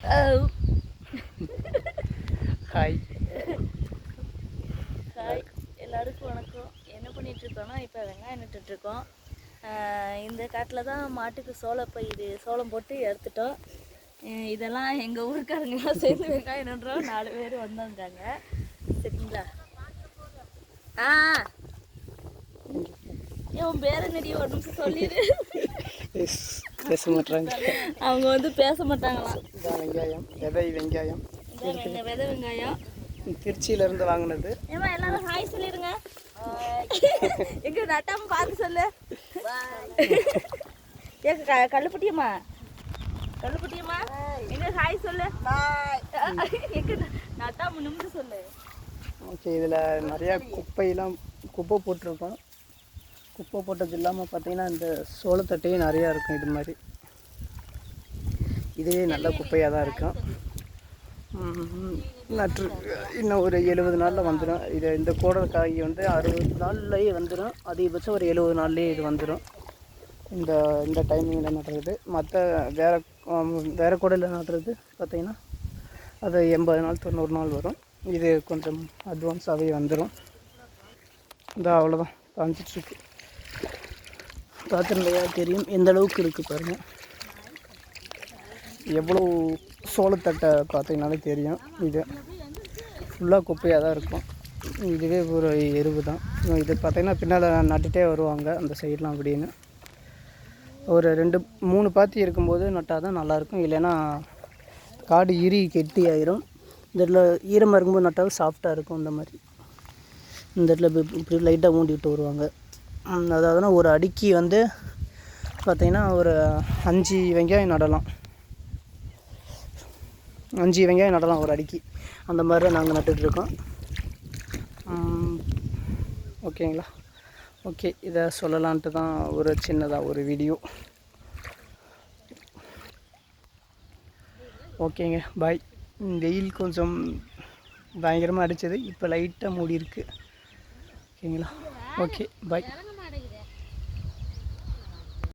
Hi hi எல்லாருக்கும் வணக்கம். என்ன பண்ணிட்டு இருக்கோம்னா இப்போ வெங்காயம் ஆஹ் இந்த காட்டில் தான் மாட்டுக்கு சோளப்பயிர் சோளம் போட்டு எடுத்துட்டோம். இதெல்லாம் எங்கள் ஊருக்காரங்களாம் சேர்ந்து வெங்காயம் நடுறோம். நாலு பேர் வந்திருந்தாங்க சரிங்களா? ஆ. உன் பேர நடி ஒரு நிமிஷம் சொல்லிடு. பேச மாட்றாங்க. அவங்க வந்து பேச மாட்டாங்களாம். இதான் வெங்காயம் விதை வெங்காயம். விதை வெங்காயம். திருச்சியிலேருந்து வாங்கினது. ஏமா எல்லாரும் ஹாய் சொல்லிடுங்க. எங்க நட்டாம பார்த்து சொல்லு. ஏங்க கல்லுப்பட்டியம்மா. கல்லுப்பட்டியம்மா. எங்க ஹாய் சொல்லு. எங்க நட்டாம நிமிந்து சொல்லு. ஓகே இதில் நிறையா குப்பையெல்லாம் குப்பை போட்டிருக்கோம். குப்பை போட்டது இல்லாமல் பார்த்தீங்கன்னா இந்த சோளத்தட்டையும் நிறையா இருக்கும் இது மாதிரி. இதுவே நல்ல குப்பையாக தான் இருக்கும். ம், நற்று இன்னும் ஒரு எழுபது நாளில் வந்துடும் இது இந்த கோடல் காய் வந்து அறுபது நாள்லேயே வந்துடும் அதிகபட்சம் ஒரு எழுபது நாள்லேயே இது வந்துடும் இந்த இந்த டைமிங்கில் நடுறது. மற்ற வேறு வேறு கோடையில் நடுறது பார்த்திங்கன்னா அது எண்பது நாள் தொண்ணூறு நாள் வரும். இது கொஞ்சம் அட்வான்ஸாகவே வந்துடும் இந்த அவ்வளோதான் காஞ்சிட்ருக்கு பார்த்துருந்தா தெரியும். எந்த அளவுக்கு இருக்குது பாருங்கள் எவ்வளோ சோளத்தட்டை பார்த்தீங்கனாலே தெரியும். இது ஃபுல்லாக குப்பையாக தான் இருக்கும். இதுவே ஒரு எருவு தான். இது பார்த்தீங்கன்னா பின்னால் நட்டுகிட்டே வருவாங்க அந்த சைட்லாம் அப்படின்னு. ஒரு ரெண்டு மூணு பாத்தி இருக்கும்போது நட்டால் தான் நல்லாயிருக்கும் இல்லைன்னா காடு இறி கெட்டி ஆயிரும். இந்த இடத்துல ஈரமாக இருக்கும்போது நட்டாலும் சாஃப்டாக இருக்கும் இந்த மாதிரி. இந்த இடத்துல இப்படி லைட்டாக ஊண்டிகிட்டு வருவாங்க. அதாவதுனா ஒரு அடிக்கு வந்து பார்த்திங்கன்னா ஒரு அஞ்சு வெங்காயம் நடலாம். அஞ்சு வெங்காயம் நடலாம் ஒரு அடிக்கு. அந்த மாதிரி தான் நாங்கள் நட்டுட்ருக்கோம் ஓகேங்களா? ஓகே இதை சொல்லலான்ட்டு தான் ஒரு சின்னதாக ஒரு வீடியோ. ஓகேங்க பாய் வெயில் கொஞ்சம் பயங்கரமாக அடித்தது இப்போ லைட்டாக மூடி இருக்குது ஓகேங்களா? Okay bye